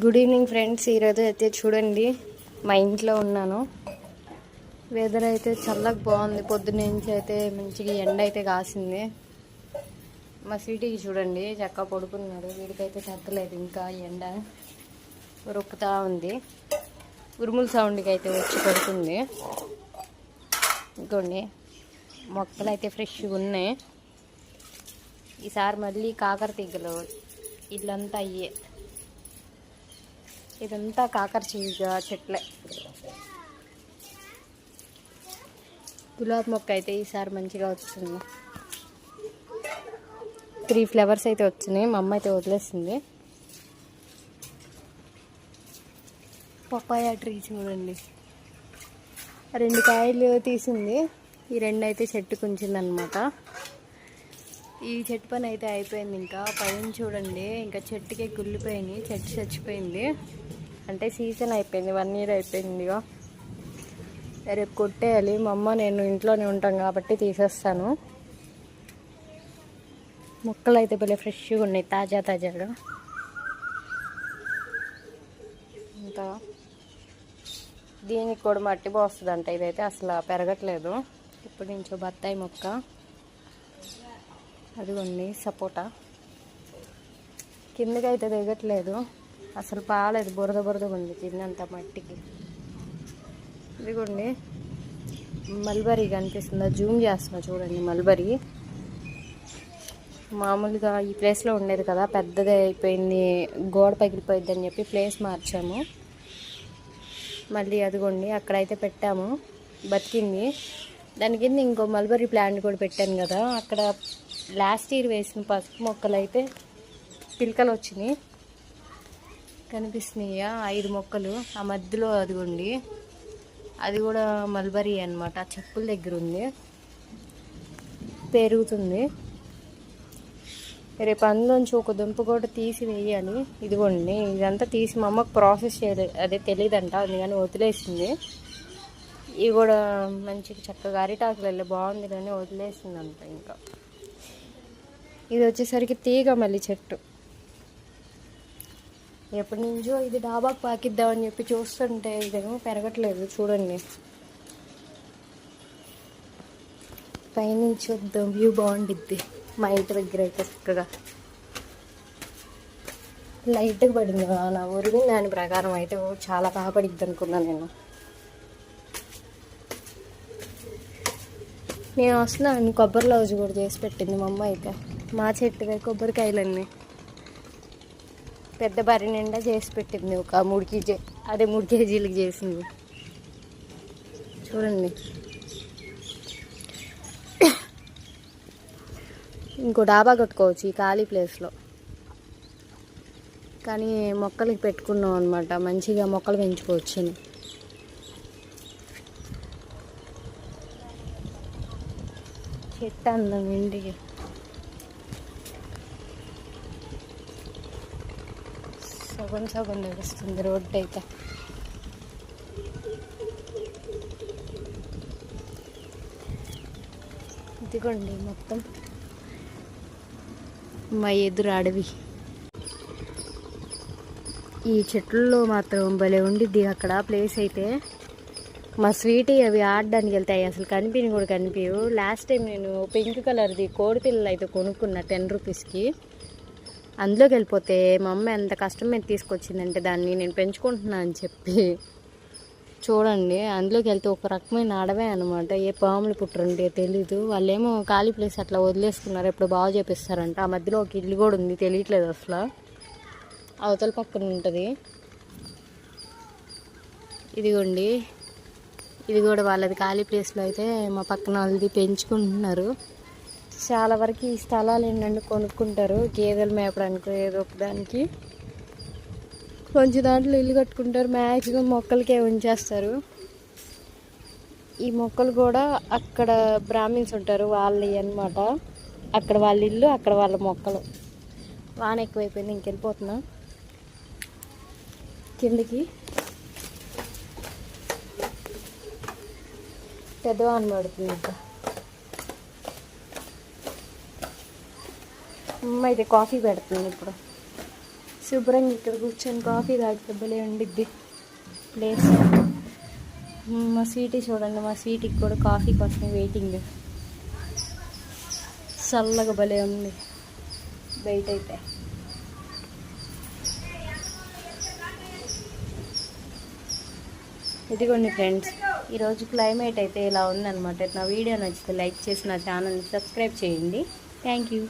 Good evening friends ఈరోజు అయితే చూడండి మా ఇంట్లో ఉన్నాను. వెదర్ అయితే చల్లగా బాగుంది. పొద్దున్న నుంచి అయితే మంచిగా ఎండ అయితే కాసింది. మా సిటీకి చూడండి చక్కగా పడుకున్నాడు. వీడికైతే తగ్గలేదు ఇంకా ఎండ. రొక్కుతా ఉంది. ఉరుముల సౌండ్కి అయితే వచ్చి పడుతుంది ఇంకోండి మొక్కలు అయితే ఫ్రెష్గా ఉన్నాయి. ఈసారి మళ్ళీ కాకర తీగలు ఇల్లంతా అయ్యే. ఇదంతా కాకర చీగ చెట్లే. గులాబీ మొక్క అయితే ఈసారి మంచిగా వచ్చింది. త్రీ ఫ్లవర్స్ అయితే వచ్చినాయి. మా అమ్మ అయితే వదిలేసింది. పప్పాయ ట్రీ చూడండి. రెండు కాయలు తీసింది. ఈ రెండు అయితే చెట్టు ఉంచిందనమాట ఈ చెట్టు పని అయితే అయిపోయింది ఇంకా. పైన చూడండి. ఇంకా చెట్టుకే కుళ్ళిపోయింది చెట్టు చచ్చిపోయింది. అంటే సీజన్ అయిపోయింది వన్ ఇయర్ అయిపోయింది రేపు కొట్టేయాలి. మా అమ్మ నేను ఇంట్లోనే ఉంటాం కాబట్టి తీసేస్తాను. మొక్కలు అయితే భలే ఫ్రెష్గా ఉన్నాయి తాజా తాజాగా. ఇంకా దీనికి కూడా మట్టి పోస్తుందంట ఇదైతే అసలు పెరగట్లేదు. ఇప్పుడు నుంచో బత్తాయి మొక్క. అదిగోండి సపోటా. కిందకి అయితే దిగట్లేదు. అసలు పాలేదు బురద బురదగా ఉంది కిందంతా మట్టికి. ఇదిగోండి మల్బరీ కనిపిస్తుందా? జూమ్ చేస్తున్నా చూడండి మల్బరీ. మామూలుగా ఈ ప్లేస్లో ఉండేది కదా పెద్దది అయిపోయింది గోడ పగిలిపోయింది అని చెప్పి ప్లేస్ మార్చాము. మళ్ళీ అదిగోండి అక్కడైతే పెట్టాము బతికింది. దాని కింద ఇంకో మల్బరీ ప్లాంట్ కూడా పెట్టాను కదా అక్కడ లాస్ట్ ఇయర్ వేసిన పసుపు మొక్కలు అయితే పిలకలు వచ్చినాయి. కనిపిస్తున్నాయా? ఐదు మొక్కలు. ఆ మధ్యలో అదిగోండి. అది కూడా మల్బరీ అనమాట చెప్పుల దగ్గర ఉంది. పెరుగుతుంది. రేపు అందులోంచి ఒక దుంప కూడా తీసి వేయాలి. ఇదిగోండి. ఇదంతా తీసి మా అమ్మకు ప్రాసెస్ చేయలేదు అదే తెలియదంట అందుకని వదిలేసింది. ఇవి కూడా మంచిగా చక్కగా అరిటాకులు వెళ్ళి బాగుంది కానీ వదిలేసింది ఇంకా. ఇది వచ్చేసరికి తీగ మళ్ళీ చెట్టు. ఎప్పటి నుంచో ఇది డాబాకు పాకిద్దామని చెప్పి చూస్తుంటే ఇదేమో పెరగట్లేదు చూడండి. పైనుంచి వద్దాం వ్యూ బాగుండిద్ది. మా ఇంటి దగ్గర అయితే చక్కగా. లైట్గా పడింది నా ఊరికి దాని ప్రకారం అయితే చాలా బాగా పడిద్ది అనుకున్నాను నేను. నేను వస్తున్నాను కొబ్బరి లౌజ్ కూడా చేసి పెట్టింది మా అమ్మ అయితే మా చెట్టుగా కొబ్బరికాయలన్నీ. పెద్ద బరి నిండా చేసి పెట్టింది ఒక మూడు కేజీ అదే మూడు కేజీలకు చేసింది. చూడండి. ఇంకో డాబా కట్టుకోవచ్చు ఈ ఖాళీ ప్లేస్లో కానీ మొక్కలకి పెట్టుకున్నాం అనమాట మంచిగా మొక్కలు పెంచుకోవచ్చు అని. చెట్టు అందం ఇంటికి సగం సగం నడుస్తుంది రోడ్డు అయితే ఇదిగోండి మొత్తం. మా ఎదురు అడవి. ఈ చెట్లలో మాత్రం భలే ఉండిద్ది అక్కడ ప్లేస్ అయితే. మా స్వీటీ అవి ఆడడానికి వెళ్తాయి అసలు కనిపించి కూడా కనిపించవు. లాస్ట్ టైం నేను పింక్ కలర్ది కోడిపిల్లలు అయితే కొనుక్కున్నా టెన్ రూపీస్కి అందులోకి వెళ్ళిపోతే మా అమ్మ ఎంత కష్టం మీద తీసుకొచ్చిందంటే దాన్ని నేను పెంచుకుంటున్నా అని చెప్పి. చూడండి అందులోకి వెళ్తే ఒక రకమైన అడవే అనమాట ఏ పాములు పుట్టరుంటే తెలీదు. వాళ్ళేమో ఖాళీ ప్లేస్ అట్లా వదిలేసుకున్నారు. ఎప్పుడు బాగా చేపిస్తారంట. ఆ మధ్యలో ఒక ఇల్లు కూడా ఉంది. తెలియట్లేదు అసలు. అవతల పక్కన ఉంటుంది. ఇదిగోండి. ఇది కూడా వాళ్ళది ఖాళీ ప్లేస్లో అయితే మా పక్కన వాళ్ళది పెంచుకుంటున్నారు. చాలా వరకు ఈ స్థలాలు ఏంటంటే కొనుక్కుంటారు. గేదెలు మేపడానికి ఏదో ఒకదానికి కొంచెం దాంట్లో ఇల్లు కట్టుకుంటారు. మ్యాక్సిమం మొక్కలకే ఉంచేస్తారు. ఈ మొక్కలు కూడా అక్కడ బ్రాహ్మిన్స్ ఉంటారు వాళ్ళవి అన్నమాట. అక్కడ వాళ్ళ ఇల్లు అక్కడ వాళ్ళ మొక్కలు. వాన ఎక్కువైపోయింది ఇంకెళ్ళిపోతున్నా. కిందకి. పెద్దవాన పడుతుంది ఇంకా. అమ్మ అయితే కాఫీ పెడుతుంది ఇప్పుడు. శుభ్రంగా ఇక్కడ కూర్చొని కాఫీ తాగితే భలే ఉండిద్ది. ప్లేస్. మా స్వీటీ చూడండి మా స్వీటీకి కూడా కాఫీ కోసం వెయిటింగ్. చల్లగా భలే ఉంది. బయట అయితే. ఇదిగోండి ఫ్రెండ్స్ ఈరోజు క్లైమేట్ అయితే ఇలా ఉందన్నమాట. నా వీడియో నచ్చితే లైక్ చేసి నా ఛానల్ని సబ్స్క్రైబ్ చేయండి. Thank you.